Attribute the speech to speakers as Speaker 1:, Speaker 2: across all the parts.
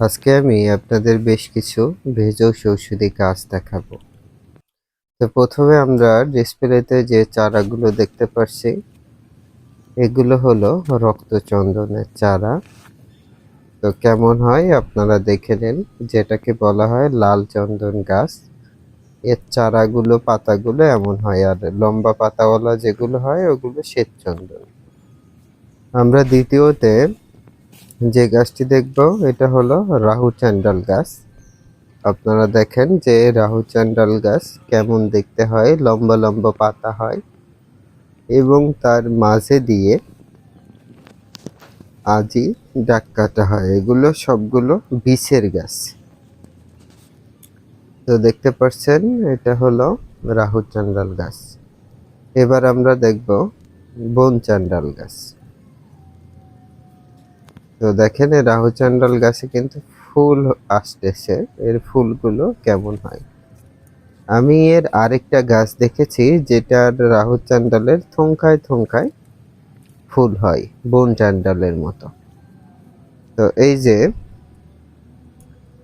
Speaker 1: আজকে আমি আপনাদের বেশ কিছু ভেষজ ঔষধি গাছ দেখাবো। তো প্রথমে আমরা ডিসপ্লেতে যে চারাগুলো দেখতে পাচ্ছি এগুলো হলো রক্তচন্দনের চারা। তো কেমন হয় আপনারা দেখে নেন, যেটাকে বলা হয় লাল চন্দন গাছ। এর চারাগুলো, পাতাগুলো এমন হয়, আর লম্বা পাতাওয়ালা যেগুলো হয়, ওগুলো শ্বেত চন্দন। আমরা দ্বিতীয়তে যে গাছটি দেখব, এটা হলো রাহু চ্যান্ডাল গাছ। আপনারা দেখেন যে রাহু চ্যান্ডাল গাছ কেমন দেখতে হয়, লম্বা লম্বা পাতা হয় এবং তার মাঝে দিয়ে আজি ডাক কাটা হয়। এগুলো সবগুলো বিষের গাছ। তো দেখতে পাচ্ছেন, এটা হলো রাহু চান্ডাল গাছ। এবার আমরা দেখব বন চান্ডাল গাছ। তো দেখেন, এই রাহু চান্ডাল গাছে কিন্তু ফুল আসতেছে। এর ফুলগুলো কেমন হয়? আমি এর আরেকটা গাছ দেখেছি, যেটার রাহু চান্ডালের থংকায় থংকায় ফুল হয়, বন চান্ডালের মতো। তো এই যে,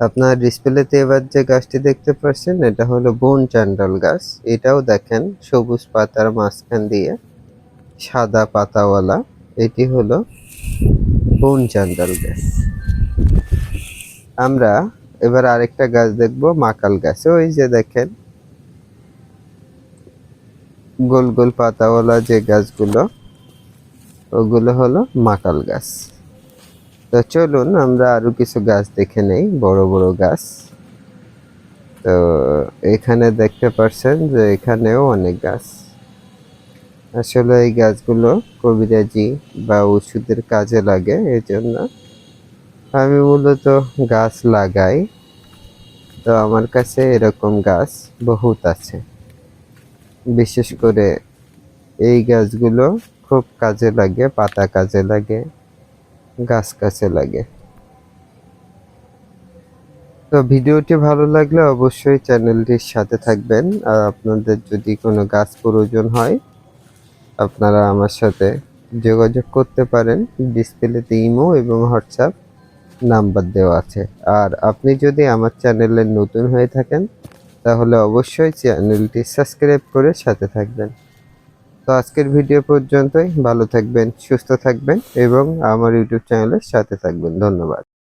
Speaker 1: আপনার ডিসপ্লেতে এবার যে গাছটি দেখতে পাচ্ছেন, এটা হলো বন চান্ডাল গাছ। এটাও দেখেন, সবুজ পাতার মাঝখান দিয়ে সাদা পাতাওয়ালা। এটি হলো বন চান্ডাল গাছ। আমরা এবার আরেকটা গাছ দেখব, মাকাল গাছ। ওই যে দেখেন, গোল গোল পাতাওয়ালা যে গাছগুলো, ওগুলো হলো মাকাল গাছ। তো চলুন, আমরা আরও কিছু গাছ দেখে নেই, বড় বড় গাছ। তো এখানে দেখতে পাচ্ছেন যে এখানেও অনেক গাছ। আসলে এই গাছগুলো কবিরাজি বা ওষুধের কাজে লাগে এই জন্য আমি মূলত গাছ লাগাই। তো আমার কাছে এরকম গাছ বহুত আছে। বিশেষ করে এই গাছগুলো খুব কাজে লাগে, পাতা কাজে লাগে, গাছ কাছে লাগে। তো ভিডিওটি ভালো লাগলে অবশ্যই চ্যানেলটির সাথে থাকবেন। আর আপনাদের যদি কোনো গাছ প্রয়োজন হয় আপনারা আমার সাথে যোগাযোগ করতে পারেন। ডিসপ্লেতে ইমো এবং হোয়াটসঅ্যাপ নাম্বার দেওয়া আছে। আর আপনি যদি আমার চ্যানেলে নতুন হয়ে থাকেন, তাহলে অবশ্যই চ্যানেলটি সাবস্ক্রাইব করে সাথে থাকবেন। তো আজকের ভিডিও পর্যন্তই। ভালো থাকবেন, সুস্থ থাকবেন এবং আমার ইউটিউব চ্যানেলের সাথে থাকবেন। ধন্যবাদ।